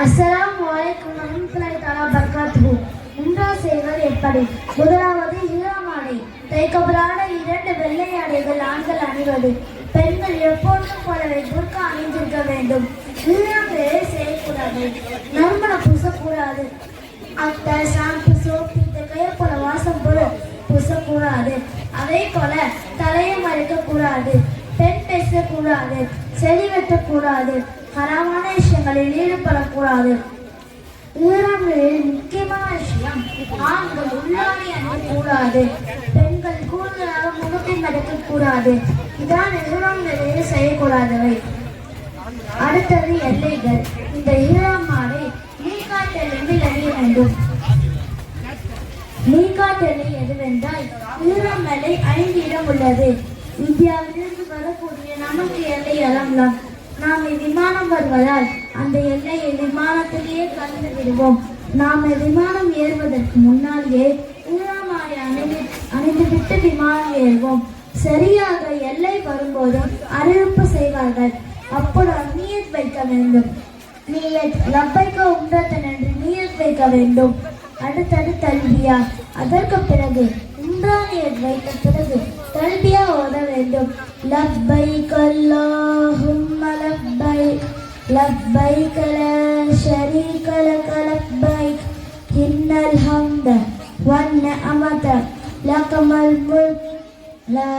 அஸ்ஸலாம் அலைக்கும் வரஹ்மத்துல்லாஹி தஆலா பரகாத்துஹு உம்ரா செய்வது எப்படி? முதலாவது இஹ்ராமாடை தைக்கப்படாத இரண்டு வெள்ளை ஆடைகள் ஆண்கள் அணிவது. பெண்கள் எப்போதும் போலவே புர்கா அணிந்திருக்க வேண்டும். இஹ்ராம் வேலை செய்யக்கூடாது. நறுமணம் பூசக்கூடாது. அத்தை ஷாம்பு சோப்பு இந்த கையை போல வாசம் போல பூசக்கூடாது. அதே போல தலையை மறைக்கக்கூடாது பெண் பேசக்கூடாது. செடி வெட்டக்கூடாது. ஹராமான விஷயங்களில் ஈடுபடக்கூடாது. ஈரான்களில் முக்கியமான விஷயம் ஆண்கள் உள்ளாடி அணியக்கூடாது. பெண்கள் கூடுதலாக முகத்தை மறைக்கக்கூடாது இதான் ஈரான்களில் செய்யக்கூடாதவை. அடுத்தது எல்லைகள். இந்த ஈரம் மாலை மீகாட் அணிய வேண்டும். மீகாட் எதுவென்றால் ஈரம் மலை ஐந்து இடம் உள்ளது. இந்தியாவிலிருந்து வரக்கூடிய நமக்கு எல்லை அலம்லாம். நாம் விமான வருவதால் அந்த எல்லையை விமானத்திலேயே கலந்து விடுவோம். நாம் விமானம் ஏறுவதற்கு முன்னாலேயே ஈராமாலை அணிந்து அணிந்துவிட்டு விமானம் ஏறுவோம். சரியாக எல்லை வரும்போது அறிவிப்பு செய்வார்கள். அப்போது நீயத் வைக்க வேண்டும். நீயத் லப்பைக்க உம்ரத்தன் என்று நீயத் வைக்க வேண்டும். அடுத்தது தல்வியா அதற்கு பிறகு உம்ரா நீயத் வைத்த பிறகு தல்வியா ஓத வேண்டும். லப்பை கல்லாகும் லப்பை لبيك لا شريك لك لبيك إن الحمد والنعمة لك الملك لا.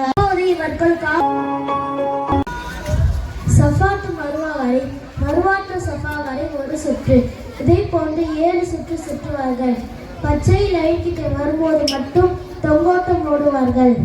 சஃபாத்து மருவா வரை மருவாத்து சஃபா வரை ஒரு சுற்று. இதே போன்று ஏழு சுற்று சுற்றுவார்கள். பச்சை லைட்டுக்கு வரும்போது மட்டும் தொங்கோட்டம் ஓடுவார்கள்